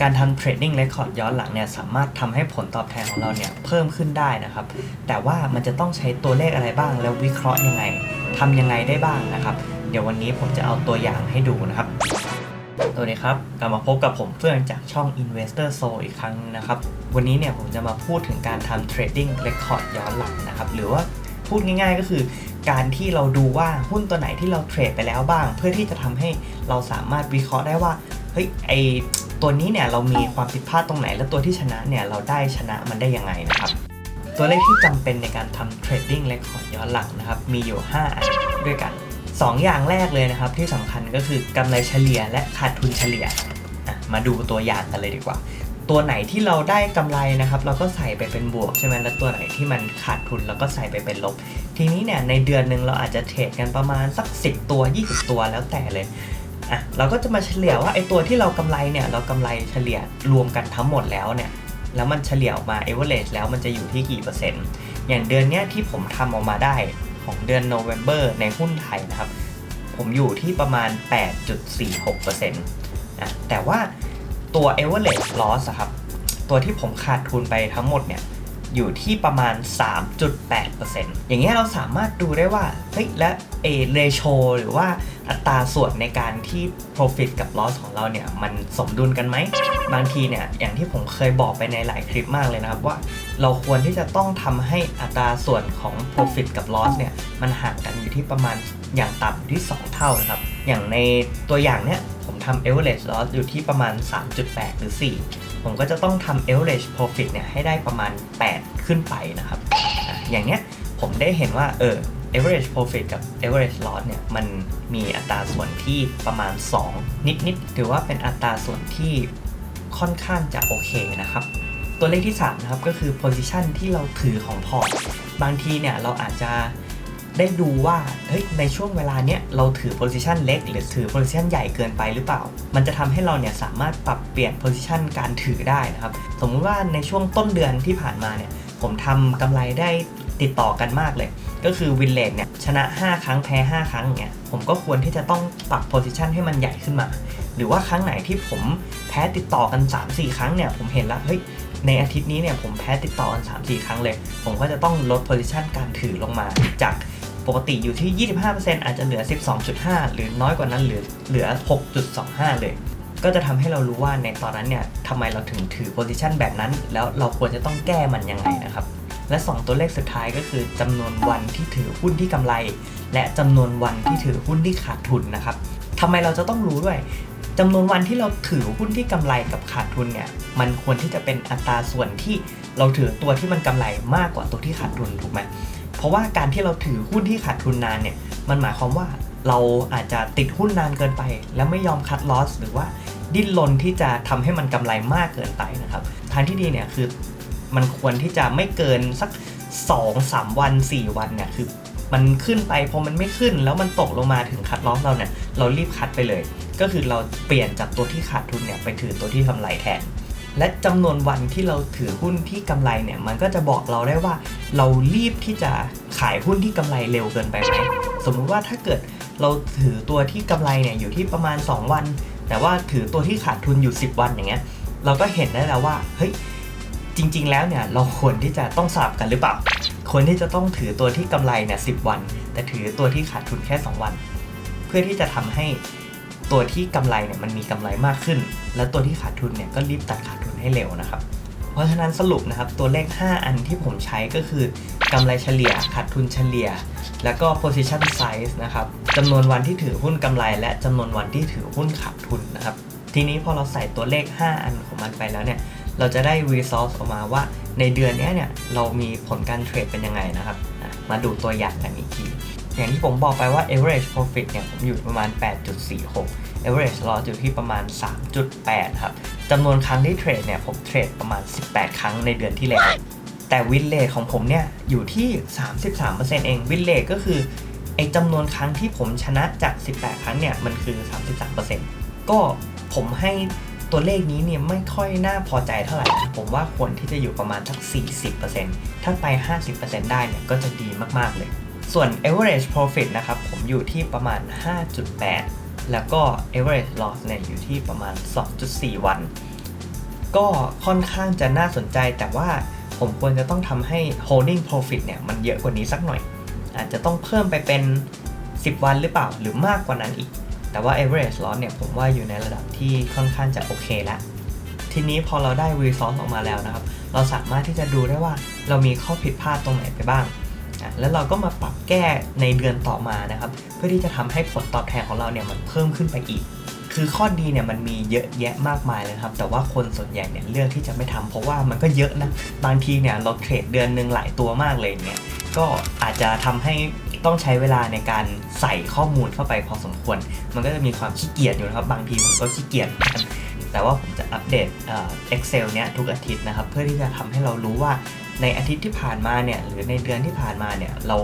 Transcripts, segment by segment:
การทำ trading record ย้อนหลังเนี่ยสามารถทำให้ผลตอบแทนของเราเนี่ยเพิ่มขึ้นได้นะครับ แต่ว่ามันจะต้องใช้ตัวเลขอะไรบ้าง แล้ววิเคราะห์ยังไงทำยังไงได้บ้างนะครับ เดี๋ยววันนี้ผมจะเอาตัวอย่างให้ดูนะครับสวัสดีครับ กลับมาพบกับผมเฟื่องจากช่อง Investor Soul อีกครั้งนะครับ วันนี้เนี่ยผมจะมาพูดถึงการทำ trading record ย้อนหลังนะครับ หรือว่าพูดง่ายๆก็คือการที่เราดูว่าหุ้นตัวไหนที่เราเทรดไปแล้วบ้าง เพื่อที่จะทำให้เราสามารถวิเคราะห์ได้ว่าเฮ้ยไอ ตัวนี้เนี่ยเรามีความผิดพลาดตรงไหน และตัวที่ชนะเนี่ยเราได้ชนะมันได้ยังไงนะครับ ตัวเลขที่จำเป็นในการทำ trading record ย้อนหลังนะครับ มีอยู่ 5 อันด้วยกัน 2 อย่างแรกเลยนะครับ ที่สำคัญก็คือกำไรเฉลี่ยและขาดทุนเฉลี่ยมาดูตัวอย่างกันเลยดีกว่า ตัวไหนที่เราได้กำไรนะครับ เราก็ใส่ไปเป็นบวกใช่ไหมแล้วตัวไหนที่มันขาดทุนเราก็ใส่ไปเป็นลบ ทีนี้เนี่ยในเดือนหนึ่งเราอาจจะเทรดกันประมาณสัก 10 ตัว 20 ตัวแล้วแต่เลย อะเราก็จะมาเฉลี่ยว่าไอตัวที่เรากำไรเนี่ยเรากำไรเฉลี่ยรวมกันทั้งหมดแล้วเนี่ยแล้วมันเฉลี่ยออกมา average แล้วมันจะอยู่ที่กี่เปอร์เซ็นต์ อย่างเดือนเนี้ยที่ผมทำออกมาได้ของเดือน November ในหุ้นไทยนะครับ ผมอยู่ที่ประมาณ 8.46%นะแต่ว่าตัว average loss อะครับ ตัวที่ผมขาดทุนไปทั้งหมดเนี่ย อยู่ที่ประมาณ 3.8%อย่างเงี้ยเราสามารถดูได้ว่าเฮ้ยและเอเรโชหรือว่าอัตราส่วนในการที่ profit กับ loss ของเราเนี่ยมันสมดุลกันไหม บางทีเนี่ยอย่างที่ผมเคยบอกไปในหลายคลิปมากเลยนะครับว่าเราควรที่จะต้องทำให้อัตราส่วนของ profit กับ loss เนี่ยมันห่างกันอยู่ที่ประมาณอย่างต่ำที่ 2 เท่านะครับ อย่างในตัวอย่างเนี้ย ผมทำ average loss อยู่ที่ประมาณ 3.8 หรือ 4 ผมก็จะต้องทำ average profit เนี่ยให้ได้ประมาณ 8 ขึ้นไปนะครับ อย่างเนี้ยผมได้เห็นว่าเออ average profit กับ average loss เนี่ยมันมีอัตราส่วนที่ประมาณ 2 นิดๆถือว่าเป็นอัตราส่วนที่ค่อนข้างจะโอเคนะครับ ตัวเลขที่3นะครับก็คือ position ที่เราถือของพอร์ต บางทีเนี่ยเราอาจจะ ได้ดูว่าเฮ้ยในช่วงเวลาเนี้ยเราถือ position เล็ก หรือถือ position ใหญ่เกินไปหรือเปล่า มันจะทำให้เราเนี่ยสามารถปรับเปลี่ยน position การถือได้นะครับ สมมุติว่าในช่วงต้นเดือนที่ผ่านมาเนี่ยผมทำกำไรได้ติดต่อกันมากเลย ก็คือวินเลนเนี่ยชนะ 5 ครั้งแพ้ 5 ครั้งเงี้ยผมก็ควรที่จะต้องปรับ position ให้มันใหญ่ขึ้นมา หรือว่าครั้งไหนที่ผมแพ้ติดต่อกัน 3-4 ครั้งเนี่ยผมเห็นแล้วเฮ้ยในอาทิตย์นี้เนี่ยผมแพ้ติดต่อกัน3-4 ครั้งเลย ผมก็จะต้องลด position การถือลงมาจาก ปกติอยู่ที่ 25%อาจจะเหลือ 12.5 หรือน้อยกว่านั้นเหลือเหลือ 6.25 เลย ก็จะทำให้เรารู้ว่าในตอนนั้นเนี่ยทำไมเราถึงถือ position แบบนั้น แล้วเราควรจะต้องแก้มันยังไงนะครับ และ 2 ตัวเลขสุดท้ายก็คือจำนวนวันที่ถือหุ้นที่กำไร และจำนวนวันที่ถือหุ้นที่ขาดทุนนะครับทำไมเราจะต้องรู้ด้วยจำนวนวันที่เราถือหุ้นที่กำไรกับขาดทุนเนี่ย มันควรที่จะเป็นอัตราส่วนที่เราถือตัวที่มันกำไรมากกว่าตัวที่ขาดทุนถูกไหม ราะว่าการที่เราถือหุ้นที่ขาดทุนนานเนี่ยมันหมายความว่าเราอาจจะติดหุ้นนานเกินไป แล้วไม่ยอมคัดลอสหรือว่าดิ้นรนที่จะทำให้มันกำไรมากเกินไปนะครับทางที่ดีเนี่ยคือมันควรที่จะไม่เกินสัก 2 3 วัน 4 วันเนี่ยคือมันขึ้นไปพอมันไม่ขึ้นแล้วมันตกลงมาถึงคัดลอสเราเนี่ยเรารีบคัดไปเลย ก็คือเราเปลี่ยนจากตัวที่ขาดทุนเนี่ยไปถือตัวที่กำไรแทน และจำนวนวันที่เราถือหุ้นที่กำไรเนี่ยมันก็จะบอกเราได้ว่า เรารีบที่จะขายหุ้นที่กำไรเร็วเกินไปไหมสมมุติว่าถ้าเกิดเราถือตัวที่กำไรเนี่ยอยู่ที่ประมาณ 2 วัน แต่ว่าถือตัวที่ขาดทุนอยู่ 10 วันอย่างเงี้ยเราก็เห็นได้แล้วว่าเฮ้ยจริง ๆ แล้วเนี่ยเราควรที่จะต้องสลับกันหรือเปล่าควรที่จะต้องถือตัวที่กำไรเนี่ยสิวัน แต่ถือตัวที่ขาดทุนแค่ 2 วัน เพื่อที่จะทำให้ ตัวที่กำไรเนี่ยมันมีกำไรมากขึ้น และตัวที่ขาดทุนเนี่ยก็รีบตัดขาดทุนให้เร็วนะครับ เพราะฉะนั้นสรุปนะครับตัวเลข 5 อันที่ผมใช้ก็คือกำไรเฉลี่ยขาดทุนเฉลี่ย แล้วก็ position size นะครับจำนวนวันที่ถือหุ้นกำไรและจำนวนวันที่ถือหุ้นขาดทุนนะครับทีนี้พอเราใส่ตัวเลข 5 อันของมันไปแล้วเนี่ยเราจะได้ result ออกมาว่าในเดือนนี้เนี่ยเรามีผลการเทรดเป็นยังไงนะครับ มาดูตัวอย่างกันอีกที อย่างที่ผมบอกไปว่า average profit เนี่ยผมอยู่ประมาณ 8.46 average loss อยู่ที่ประมาณ 3.8 ครับจำนวนครั้งที่เทรดเนี่ยผมเทรดประมาณ 18 ครั้งในเดือนที่แล้ว แต่วินเลทของผมเนี่ยอยู่ที่ 33%เองวินเลทก็คือไอจำนวนครั้งที่ผมชนะจาก 18 ครั้งเนี่ยมันคือ 33%ก็ผมให้ตัวเลขนี้เนี่ยไม่ค่อยน่าพอใจเท่าไหร่ ผมว่าควรที่จะอยู่ประมาณสัก 40%ถ้าไป 50%ได้เนี่ยก็จะดีมากๆเลย ส่วน average profit นะครับ ผมอยู่ที่ประมาณ 5.8 แล้วก็ average loss เนี่ยอยู่ที่ประมาณ 2.4 วัน ก็ค่อนข้างจะน่าสนใจแต่ว่าผมควรจะต้องทำให้ holding profit เนี่ยมันเยอะกว่านี้สักหน่อย อาจจะต้องเพิ่มไปเป็น 10 วันหรือเปล่าหรือมากกว่านั้นอีก แต่ว่า average loss เนี่ยผมว่าอยู่ในระดับที่ค่อนข้างจะโอเคแล้วทีนี้พอเราได้ resource ออกมาแล้วนะครับ เราสามารถที่จะดูได้ว่าเรามีข้อผิดพลาดตรงไหนไปบ้าง แล้วเราก็มาปรับแก้ในเดือนต่อมานะครับ เพื่อที่จะทำให้ผลตอบแทนของเราเนี่ยมันเพิ่มขึ้นไปอีก คือข้อดีเนี่ยมันมีเยอะแยะมากมายเลยครับ แต่ว่าคนส่วนใหญ่เนี่ยเลือกที่จะไม่ทำเพราะว่ามันก็เยอะนะ บางทีเนี่ยเราเทรดเดือนหนึ่งหลายตัวมากเลยเงี้ยก็อาจจะทำให้ต้องใช้เวลาในการใส่ข้อมูลเข้าไปพอสมควร มันก็จะมีความขี้เกียจอยู่นะครับ บางทีผมก็ขี้เกียจ แต่ว่าผมจะอัปเดตเอ่อ Excel เนี้ยทุกอาทิตย์นะครับ เพื่อที่จะทำให้เรารู้ว่าในอาทิตย์ที่ผ่านมาเนี่ยหรือในเดือนที่ผ่านมาเนี่ยเรา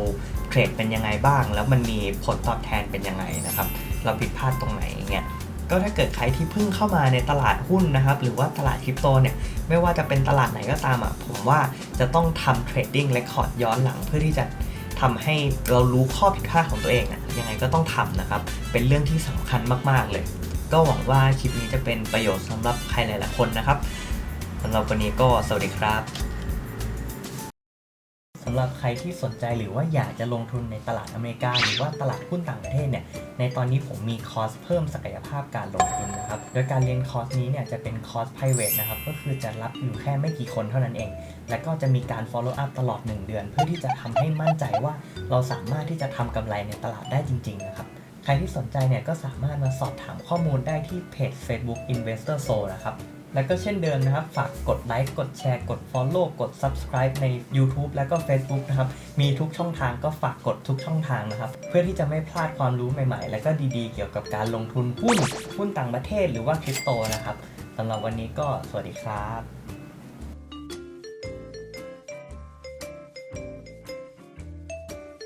เทรดเป็นยังไงบ้าง แล้วมันมีผลตอบแทนเป็นยังไงนะครับ เราผิดพลาดตรงไหนเงี้ยก็ถ้าเกิดใครที่เพิ่งเข้ามาในตลาดหุ้นนะครับ หรือว่าตลาดคริปโตเนี่ย ไม่ว่าจะเป็นตลาดไหนก็ตามอะ ผมว่าจะต้องทำเทรดดิ้งเรคคอร์ดย้อนหลังเพื่อที่จะทำให้เรารู้ข้อผิดพลาดของตัวเองอะยังไงก็ต้องทำนะครับ เป็นเรื่องที่สำคัญมาก ๆ เลย ก็หวังว่าคลิปนี้จะเป็นประโยชน์สำหรับใครหลายๆคนนะครับสำหรับวันนี้ก็สวัสดีครับสำหรับใครที่สนใจหรือว่าอยากจะลงทุนในตลาดอเมริกา หรือว่าตลาดหุ้นต่างประเทศเนี่ยในตอนนี้ผมมีคอร์สเพิ่มศักยภาพการลงทุนนะครับ โดยการเรียนคอร์สนี้เนี่ยจะเป็นคอร์ส private นะครับ ก็คือจะรับอยู่แค่ไม่กี่คนเท่านั้นเอง และก็จะมีการ follow up ตลอด 1 เดือน เพื่อที่จะทำให้มั่นใจว่าเราสามารถที่จะทำกำไรในตลาดได้จริง ๆ นะครับ ใครที่สนใจเนี่ยก็สามารถมาสอบถามข้อมูลได้ที่เพจ Facebook Investor s o นะครับ แล้วก็เช่นเดิมนะครับ ฝากกดไลค์กดแชร์กด Follow กด Subscribe ใน YouTube แล้วก็ Facebook นะครับ มีทุกช่องทางก็ฝากกดทุกช่องทางนะครับ เพื่อที่จะไม่พลาดความรู้ใหม่ๆ และก็ดีๆ เกี่ยวกับการลงทุนหุ้นหุ้นต่างประเทศหรือว่าคริปโตนะครับสำหรับวันนี้ก็สวัสดีครับ